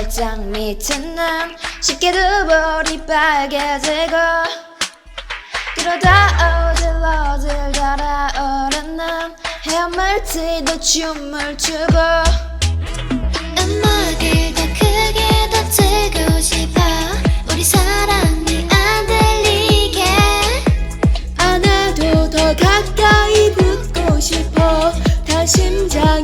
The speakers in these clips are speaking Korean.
옷장 밑에는 쉽게 두 볼이 빨개지고. 그러다 어질어질 달아오르는 헤엄을치도 춤을 추고. 음악을 더 크게 더 틀고 싶어. 우리 사랑이 안 들리게. 안아도 더 가까이 붙고 싶어. 다 심장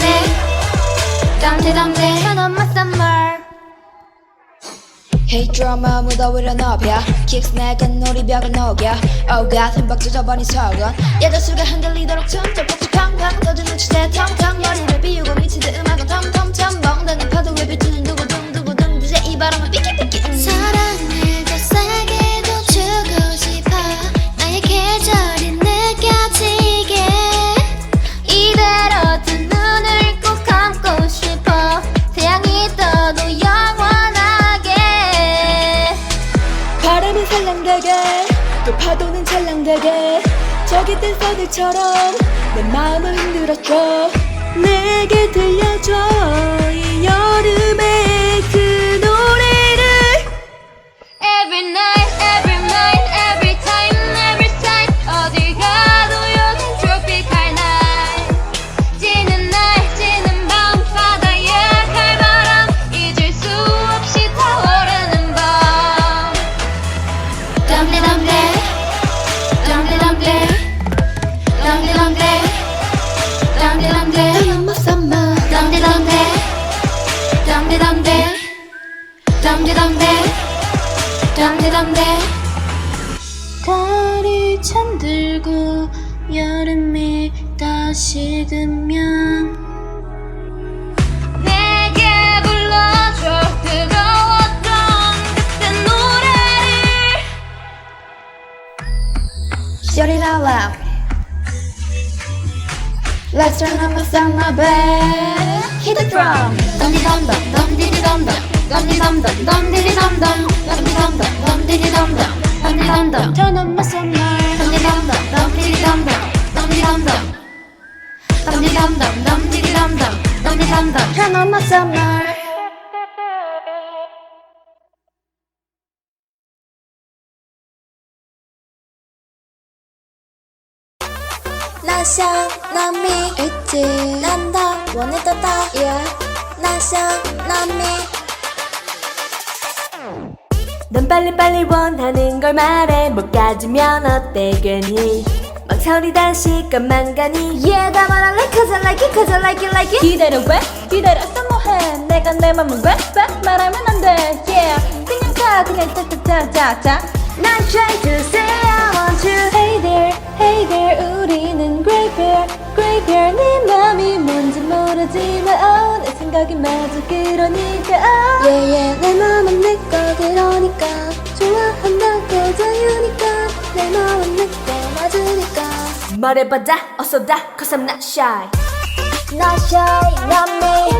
덤디덤디 덤디덤디 Turn on my summer Hey 드라마 무더위를 높여 킥스 내건 놀이벽을 녹여. Oh God 흠뻑 젖어버린 속은 여자수가 흔들리도록 춤춰 살랑되게 또 파도는 찰랑되게. 저기 댄서들처럼 내 마음을 흔들어줘 내게 들려줘 이 여름의 들고 여름이 다시 들면 내게 불러줘 뜨거웠던 그때 노래를 Shout it out loud Let's turn up a summer bed Hit the drum. 덤디덤덤 덤디디덤덤 덤디덤덤 덤디디덤덤 덤디덤덤 덤디디덤덤 덤디덤덤 Turn up my Turn up my summer 나想남이 있지. 난 더 원해도 다 yeah. 나想남이 넌 빨리빨리 원하는 걸 말해. 못 가지면 어때 괜히 망설이 다시 것만 가니 Yeah 다 말할래 cause I like it cause I like it like it 기다려 왜? 기다렸어 뭐해 내가 내 맘을 왜? 왜? 말하면 안돼 yeah 그냥 가 그냥 짜짜짜짜짜 난 try to say I want you Hey there hey there 우리는 Great Bear Great Bear 네 맘이 뭔지 모르지만 oh, 내 생각이 마저 그러니까 oh. Yeah yeah 내 맘은 내거 그러니까 좋아한다고 자유니까 내 마음은 내거 말해봐자. 어서 다. cause I'm not shy 나 shy 남매.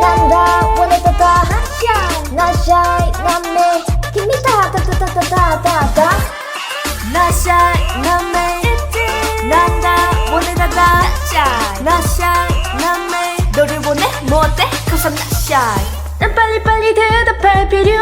난다. 원해도 다. 나 shy 남매. Give me 다다다다다다다. 나 shy 넌매. 난다. 원해다다. Not shy 나 shy 넌매. 너를 원해? 뭐 어때? cause I'm not shy 난 빨리빨리 대답할 필요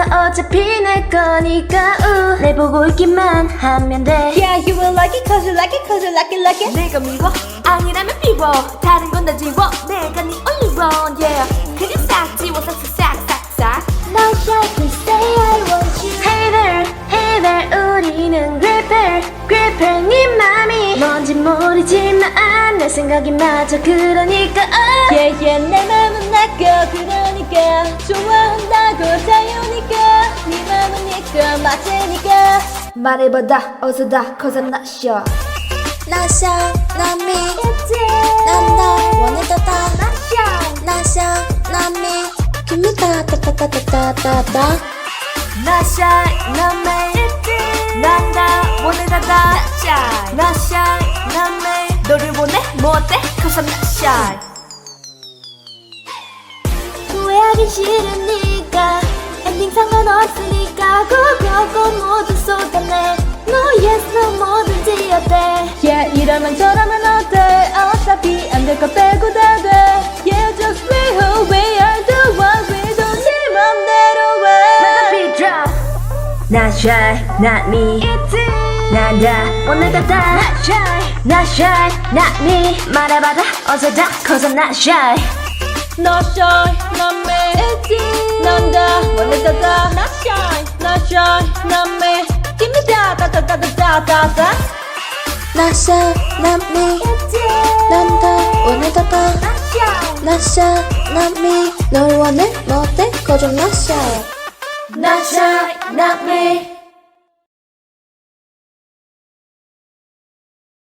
는 없어 어차피 내 거니까 우. 내 보고 있기만 하면 돼 Yeah you will like it cause you like it cause you like it like it 내가 미워 아니라면 비워 다른 건 다 지워 내가 네 only one yeah 그냥 싹 지워 싹싹싹싹싹 나 shy to say I want you Hey there hey there 우리는 gripper gripper 네 맘이 뭔지 모르지만 내 생각이 맞아 그러니까 아 yeah, yeah, 내 맘은 내꺼 그러니까 좋아한다고 자유니까 네 맘은 니꺼 맞으니까 말해봐 다 어서 다 cause I'm not sure Not sure, not me 있지 난너 원해도 다 Not sure Not sure, not me Give me da da da da da da da Not sure, not me 있지 난너 원해도 다 Not sure Not shy, not me 너를 원해 뭐 어때 cause I'm not shy 후회하기 네가 엔딩 상관없으니까 고고고 모두 쏟아내 No yes no 뭐든지 어때 Yeah 이러면 저러면 어때 어차피 안 될 거 빼고 다돼 Yeah just be who we are the one we don't 네 맘대로 해 Let the beat drop Not shy not me 난다 오늘 다다 Not shy Not shy not me 말해봐다 어서 다 cause I'm not shy Not shy not me 난다 오늘 다다 Not shy Not shy not me Give me that da da da da da da da 나 shy 난 me 난다 원해다다 나 shy 난 me 널 원해 뭐 Cause I'm not shy Not shy, not me.